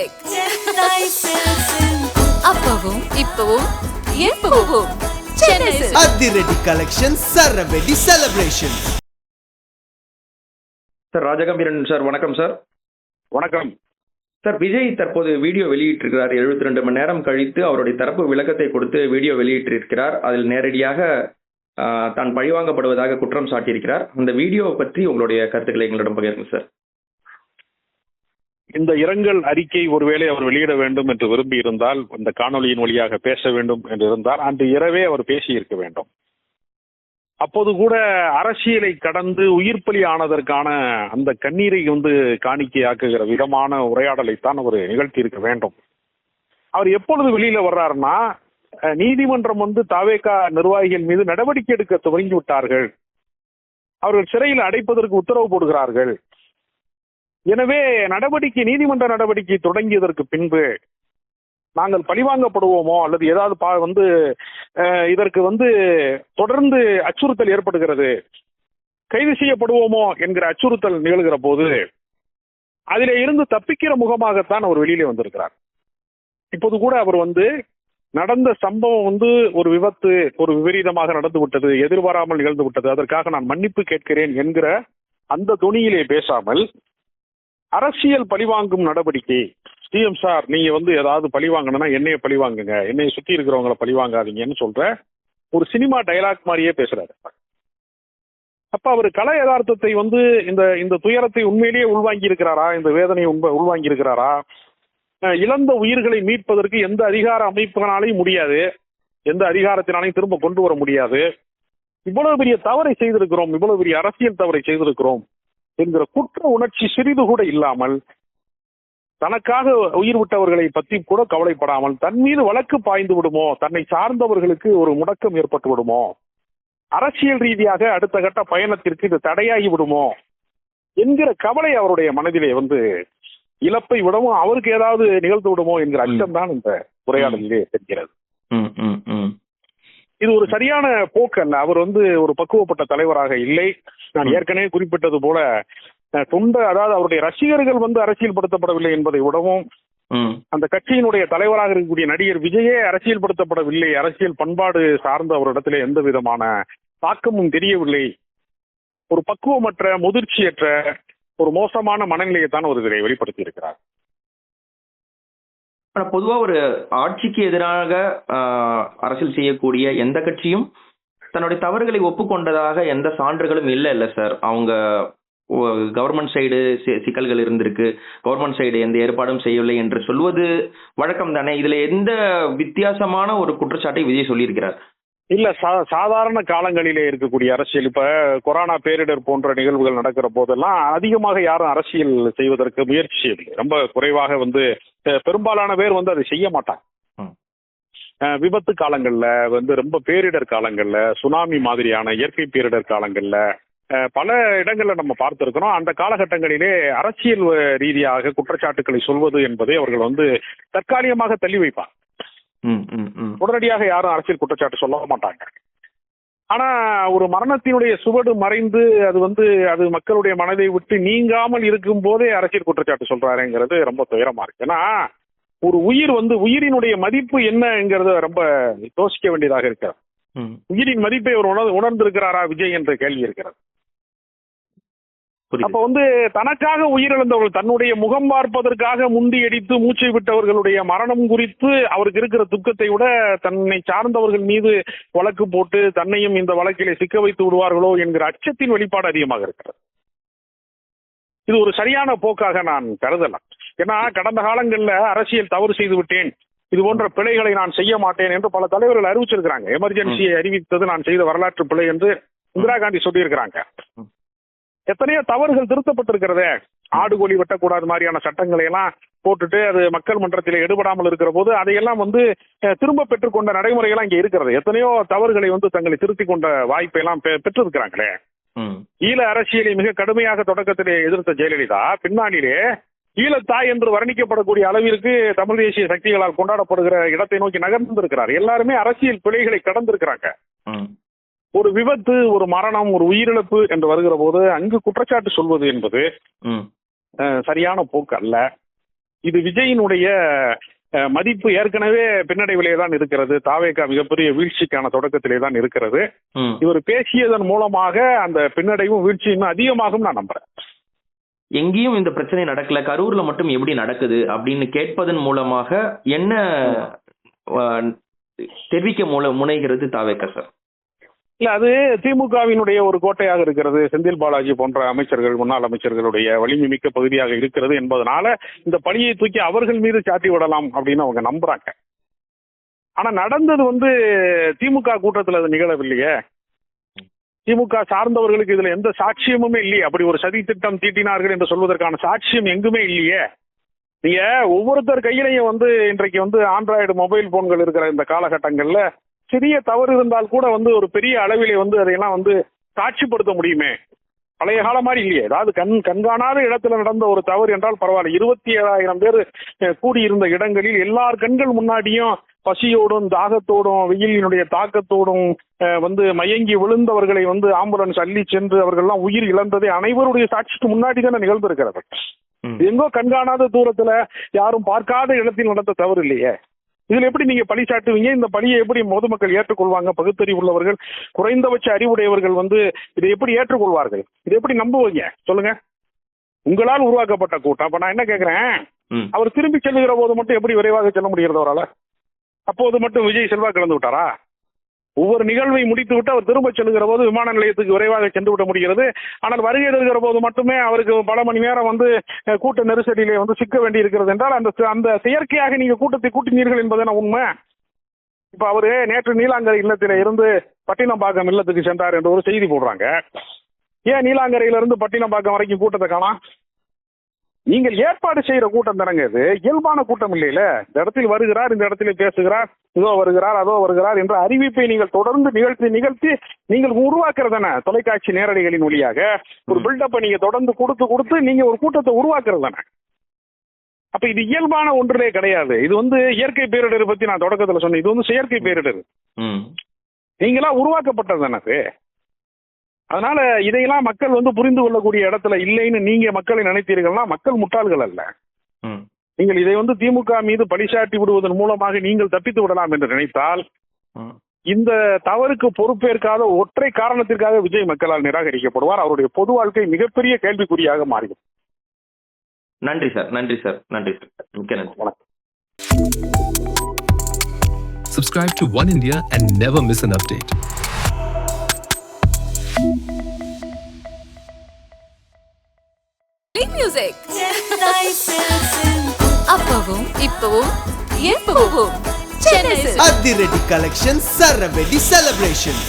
Silk அப்பவும் இப்பவும் எப்பவும் அதிரடி கலெக்ஷன் சரவெடி செலிப்ரேஷன் சார் ராஜகம்பீரன் சார் வணக்கம் சார். வணக்கம். சார் விஜய் தற்போது வீடியோ வெளியிட்டிருக்கிறார். 72 ரெண்டு மணி நேரம் கழித்து அவருடைய தரப்பு விளக்கத்தை கொடுத்து வீடியோ வெளியிட்டிருக்கிறார். அதில் நேரடியாக தான் பழிவாங்கப்படுவதாக குற்றம் சாட்டியிருக்கிறார். அந்த வீடியோவை பற்றி உங்களுடைய கருத்துக்களை எங்களிடம் பகிருங்க சார். இந்த இரங்கல் அறிக்கை ஒருவேளை அவர் வெளியிட வேண்டும் என்று விரும்பி இருந்தால் இந்த காணொளியின் வழியாக பேச வேண்டும் என்று இருந்தால் அன்று இரவே அவர் பேசியிருக்க வேண்டும். அப்போது கூட அரசியலை கடந்து உயிர்ப்பலி ஆனதற்கான அந்த கண்ணீரை வந்து காணிக்கையாக்குகிற விதமான உரையாடலைத்தான் அவர் நிகழ்த்தி இருக்க வேண்டும். அவர் எப்பொழுது வெளியில வர்றாருன்னா நீதிமன்றம் வந்து தாவேகா நிர்வாகிகள் மீது நடவடிக்கை எடுக்க துவங்கி விட்டார்கள் அவர்கள் சிறையில் அடைப்பதற்கு உத்தரவு போடுகிறார்கள். எனவே நடவடிக்கை நீதிமன்ற நடவடிக்கை தொடங்கியதற்கு பின்பு நாங்கள் பழிவாங்கப்படுவோமோ அல்லது ஏதாவது பா- வந்து இதற்கு வந்து தொடர்ந்து அச்சுறுத்தல் ஏற்படுகிறது கைது செய்யப்படுவோமோ என்கிற அச்சுறுத்தல் நிகழ்கிற போது அதிலே இருந்து தப்பிக்கிற முகமாகத்தான் அவர் வெளியிலே வந்திருக்கிறார். இப்போது கூட அவர் வந்து நடந்த சம்பவம் வந்து ஒரு விபத்து ஒரு விபரீதமாக நடந்து விட்டது எதிர்பாராமல் நிகழ்ந்து விட்டது அதற்காக நான் மன்னிப்பு கேட்கிறேன் என்கிற அந்த துணியிலே பேசாமல் அரசியல் பழிவாங்கும் நடவடிக்கை. சிஎம் சார் நீங்க வந்து ஏதாவது பழி வாங்கணும்னா என்னைய பழி வாங்குங்க என்னைய சுத்தி இருக்கிறவங்கள பழி வாங்காதீங்கன்னு சொல்ற ஒரு சினிமா டயலாக் மாதிரியே பேசுறாரு. அப்ப அவர் கலை யதார்த்தத்தை வந்து இந்த இந்த துயரத்தை உண்மையிலேயே உள்வாங்கி இருக்கிறாரா இந்த வேதனையை உண்மை உள்வாங்கி இருக்கிறாரா இழந்த உயிர்களை மீட்பதற்கு எந்த அதிகார அமைப்புகளாலையும் முடியாது. எந்த அதிகாரத்தினாலையும் திரும்ப கொண்டு வர முடியாது. இவ்வளவு பெரிய தவறை செய்திருக்கிறோம். இவ்வளவு பெரிய அரசியல் தவறை செய்திருக்கிறோம். என்கிற குற்ற உணர்ச்சி சிறிது கூட இல்லாமல் தனக்காக உயிர் விட்டவர்களை பற்றி கூட கவலைப்படாமல் தன் மீது வழக்கு பாய்ந்து விடுமோ? தன்னை சார்ந்தவர்களுக்கு ஒரு முடக்கம் ஏற்பட்டு விடுமோ? அரசியல் ரீதியாக அடுத்த கட்ட பயணத்திற்கு இது தடையாகி விடுமோ? என்கிற கவலை அவருடைய மனதிலே வந்து இழப்பை விடவும் அவருக்கு ஏதாவது நிகழ்ந்து விடுமோ என்கிற அச்சம் தான் இந்த உரையாடலிலே தெரிகிறது. இது ஒரு சரியான போக்கு அல்ல அவர் வந்து ஒரு பக்குவப்பட்ட தலைவராக இல்லை. நான் ஏற்கனவே குறிப்பிட்டது போல தொண்ட அதாவது அவருடைய ரசிகர்கள் வந்து அரசியல்படுத்தப்படவில்லை என்பதை விடவும் அந்த கட்சியினுடைய தலைவராக இருக்கக்கூடிய நடிகர் விஜயே அரசியல்படுத்தப்படவில்லை. அரசியல் பண்பாடு சார்ந்த அவரிடத்திலே எந்த விதமான தாக்கமும் தெரியவில்லை. ஒரு பக்குவமற்ற முதிர்ச்சியற்ற ஒரு மோசமான மனநிலையை தான் அவர் இதிலே வெளிப்படுத்தி இருக்கிறார் ஆனா பொதுவா ஒரு ஆட்சிக்கு எதிராக அரசியல் செய்யக்கூடிய எந்த கட்சியும் தன்னுடைய தவறுகளை ஒப்புக்கொண்டதாக எந்த சான்றுகளும் இல்லை இல்ல சார். அவங்க கவர்மெண்ட் சைடு சிக்கல்கள் இருந்திருக்கு. கவர்மெண்ட் சைடு எந்த ஏற்பாடும் செய்யவில்லை என்று சொல்வது வழக்கம் தானே இதுல எந்த வித்தியாசமான ஒரு குற்றச்சாட்டை விஜய் சொல்லியிருக்கிறார்? இல்ல சா- சாதாரண காலங்களிலே இருக்கக்கூடிய அரசியல். இப்ப கொரோனா பேரிடர் போன்ற நிகழ்வுகள் நடக்கிற போதெல்லாம் அதிகமாக யாரும் அரசியல் செய்வதற்கு முயற்சி செய்யவில்லை. ரொம்ப குறைவாக வந்து பெரும்பாலான பேர் வந்து அதை செய்ய மாட்டாங்க. விபத்து காலங்கள்ல வந்து ரொம்ப பேரிடர் காலங்கள்ல சுனாமி மாதிரியான இயற்கை பேரிடர் காலங்கள்ல பல இடங்கள்ல நம்ம பார்த்திருக்கிறோம். அந்த காலகட்டங்களிலே அரசியல் ரீதியாக குற்றச்சாட்டுக்களை சொல்வது என்பதை அவர்கள் வந்து தற்காலிகமாக தள்ளி வைப்பாங்க. உடனடியாக யாரும் அரசியல் குற்றச்சாட்டு சொல்ல மாட்டாங்க. ஆனா ஒரு மரணத்தினுடைய சுவடு மறைந்து அது வந்து அது மக்களுடைய மனதை விட்டு நீங்காமல் இருக்கும் போதே அரசியல் குற்றச்சாட்டு சொல்றாருங்கிறது ரொம்ப துயரமா இருக்கு. ஏன்னா ஒரு உயிர் வந்து உயிரினுடைய மதிப்பு என்னங்கிறத ரொம்ப யோசிக்க வேண்டியதாக இருக்கிறது. உயிரின் மதிப்பை அவர் உணர் உணர்ந்திருக்கிறாரா விஜய் என்ற கேள்வி இருக்கிறது. அப்ப வந்து தனக்காக உயிரிழந்தவர்கள் தன்னுடைய முகம் பார்ப்பதற்காக முண்டி அடித்து மூச்சை விட்டவர்களுடைய மரணம் குறித்து அவருக்கு இருக்கிற துக்கத்தை விட தன்னை சார்ந்தவர்கள் மீது வழக்கு போட்டு தன்னையும் இந்த வழக்கிலே சிக்க வைத்து விடுவார்களோ என்கிற அச்சத்தின் வெளிப்பாடு அதிகமாக இருக்கிறது. இது ஒரு சரியான போக்காக நான் கருதலாம். ஏன்னா கடந்த காலங்களில் அரசியல் தவறு செய்து விட்டேன். இது போன்ற பிழைகளை நான் செய்ய மாட்டேன் என்று பல தலைவர்கள் அறிவிச்சிருக்கிறாங்க. எமர்ஜென்சியை அறிவித்தது நான் செய்த வரலாற்று பிழை என்று இந்திரா காந்தி சொல்லியிருக்கிறாங்க. எத்தனையோ தவறுகள் திருத்தப்பட்டிருக்கிறதே. ஆடு கோழி வெட்டக்கூடாது மாதிரியான சட்டங்களை எல்லாம் போட்டுட்டு அது மக்கள் மன்றத்தில் எடுபடாமல் இருக்கிற போது அதையெல்லாம் வந்து திரும்ப பெற்றுக்கொண்ட நடைமுறைகள்லாம் இங்கே இருக்கிறது. எத்தனையோ தவறுகளை வந்து தங்களை திருத்திக் கொண்ட வாய்ப்பை எல்லாம் பெற்றிருக்கிறாங்களே ஈழ அரசியலை மிக கடுமையாக தொடக்கத்திலே எதிர்த்த ஜெயலலிதா பின்னாளிலே ஈழத்தாய் என்று வர்ணிக்கப்படக்கூடிய அளவிற்கு தமிழ் தேசிய சக்திகளால் கொண்டாடப்படுகிற இடத்தை நோக்கி நகர்ந்திருக்கிறார். எல்லாருமே அரசியல் பிழைகளை கடந்திருக்கிறாங்க. ஒரு விபத்து ஒரு மரணம் ஒரு உயிரிழப்பு என்று வருகிற போது அங்கு குற்றச்சாட்டு சொல்வது என்பது சரியான போக்கு அல்ல. இது விஜயினுடைய மதிப்பு ஏற்கனவே பின்னடைவிலே தான் இருக்கிறது. தாவேகா மிகப்பெரிய வீழ்ச்சிக்கான தொடக்கத்திலே தான் இருக்கிறது. இவர் பேசியதன் மூலமாக அந்த பின்னடைவும் வீழ்ச்சியும் அதிகமாகும் நான் நம்புறேன். எங்கேயும் இந்த பிரச்சனை நடக்கல. கரூர்ல மட்டும் எப்படி நடக்குது அப்படின்னு கேட்பதன் மூலமாக என்ன தெரிவிக்க முனைகிறது தாவேக்கா சார்? இல்ல அது திமுகவினுடைய ஒரு கோட்டையாக இருக்கிறது. செந்தில் பாலாஜி போன்ற அமைச்சர்கள் முன்னாள் அமைச்சர்களுடைய வலிமை மிக்க பகுதியாக இருக்கிறது என்பதனால இந்த பணியை தூக்கி அவர்கள் மீது சாட்டி விடலாம் அப்படின்னு அவங்க நம்புறாங்க. ஆனா நடந்தது வந்து திமுக கூட்டத்தில் அது நிகழவில்லையே. திமுக சார்ந்தவர்களுக்கு இதுல எந்த சாட்சியமுமே இல்லையே. அப்படி ஒரு சதி திட்டம் தீட்டினார்கள் என்று சொல்வதற்கான சாட்சியம் எங்குமே இல்லையே. நீங்க ஒவ்வொருத்தர் கையிலையும் வந்து இன்றைக்கு வந்து ஆண்ட்ராய்டு மொபைல் போன்கள் இருக்கிற இந்த காலகட்டங்கள்ல சிறிய தவறு இருந்தால் கூட வந்து ஒரு பெரிய அளவிலே வந்து அதையெல்லாம் வந்து காட்சிப்படுத்த முடியுமே? பழைய காலம் மாதிரி இல்லையே. அதாவது கண் கண்காணாத இடத்துல நடந்த ஒரு தவறு என்றால் பரவாயில்ல. இருபத்தி ஏழாயிரம் பேர் கூடியிருந்த இடங்களில் எல்லார் கண்கள் முன்னாடியும் பசியோடும் தாகத்தோடும் வெயிலினுடைய தாக்கத்தோடும் வந்து மயங்கி விழுந்தவர்களை வந்து ஆம்புலன்ஸ் அள்ளி சென்று அவர்கள்லாம் உயிர் இழந்ததை அனைவருடைய சாட்சிக்கு முன்னாடி தானே நிகழ்ந்திருக்கிறது. எங்கோ கண்காணாத தூரத்துல யாரும் பார்க்காத இடத்தில் நடந்த தவறு இல்லையே. இதுல எப்படி நீங்க பழி சாட்டுவீங்க? இந்த பழியை எப்படி பொதுமக்கள் ஏற்றுக்கொள்வாங்க? பகுத்தறிவு உள்ளவர்கள் குறைந்தபட்ச அறிவுடையவர்கள் வந்து இதை எப்படி ஏற்றுக்கொள்வார்கள்? இதை எப்படி நம்புவீங்க? சொல்லுங்க. உங்களால் உருவாக்கப்பட்ட கூட்டம். அப்ப நான் என்ன கேக்குறேன். அவர் திரும்பி செல்லுகிற போது மட்டும் எப்படி விரைவாக செல்ல முடிகிறது அவரால? அப்போது மட்டும் விஜய் செல்வா கலந்து விட்டாரா? ஒவ்வொரு நிகழ்வை முடித்து விட்டு அவர் திரும்ப செல்லுகிற போது விமான நிலையத்துக்கு விரைவாக சென்று விட முடிகிறது. ஆனால் வருகை தருகிற போது மட்டுமே அவருக்கு பல மணி நேரம் வந்து கூட்ட நெரிசலிலே வந்து சிக்க வேண்டி இருக்கிறது என்றால் அந்த அந்த செயற்கையாக நீங்க கூட்டத்தை கூட்டினீர்கள் என்பதான உண்மை? இப்ப அவரு நேற்று நீலாங்கரை இல்லத்தில இருந்து பட்டினம்பாக்கம் இல்லத்துக்கு சென்றார் என்று ஒரு செய்தி போடுறாங்க. ஏன் நீலாங்கரையில இருந்து பட்டினம்பாக்கம் வரைக்கும் கூட்டத்தை காணாம் நீங்கள் ஏற்பாடு செய்யற கூட்டம் தானங்க இது? இயல்பான கூட்டம் இல்லையில. இந்த இடத்தில் வருகிறார் இந்த இடத்துல பேசுகிறார். இதோ வருகிறார் அதோ வருகிறார் என்ற அறிவிப்பை நீங்கள் தொடர்ந்து நிகழ்த்தி நிகழ்த்தி நீங்கள் உருவாக்குறதானே தொலைக்காட்சி நேரடிகளின் வழியாக. ஒரு. பில்டப்பை நீங்க தொடர்ந்து கொடுத்து கொடுத்து நீங்க ஒரு கூட்டத்தை உருவாக்குறது தானே அப்ப இது இயல்பான ஒன்றிலே கிடையாது. இது வந்து இயற்கை பேரிடர் பத்தி நான் தொடக்கத்துல சொன்னேன். இது வந்து செயற்கை பேரிடர். நீங்களா உருவாக்கப்பட்டது தானே அது? அதனால இதையெல்லாம் மக்கள் வந்து புரிந்து கொள்ளக்கூடிய இடத்துல இல்லைன்னு நீங்க மக்களை நினைத்தீர்கள்னா மக்கள் முட்டாள்கள் அல்ல. நீங்கள் இதை வந்து திமுக மீது பழிசாட்டி விடுவதன் மூலமாக நீங்கள் தப்பித்து விடலாம் என்று நினைத்தால். இந்த தவறுக்கு பொறுப்பேற்காத ஒற்றை காரணத்திற்காக விஜய் மக்களால் நிராகரிக்கப்படுவார். அவருடைய பொது வாழ்க்கை மிகப்பெரிய கேள்விக்குறியாக மாறிடும் நன்றி சார் நன்றி சார் நன்றி சார். மிக்க நன்றி. வணக்கம். Subscribe to One India and never miss an update. Music அப்பவும் இப்பவும் எப்பவும் சென்னை. அதிரடி கலெக்ஷன் சரவெடி செலிப்ரேஷன்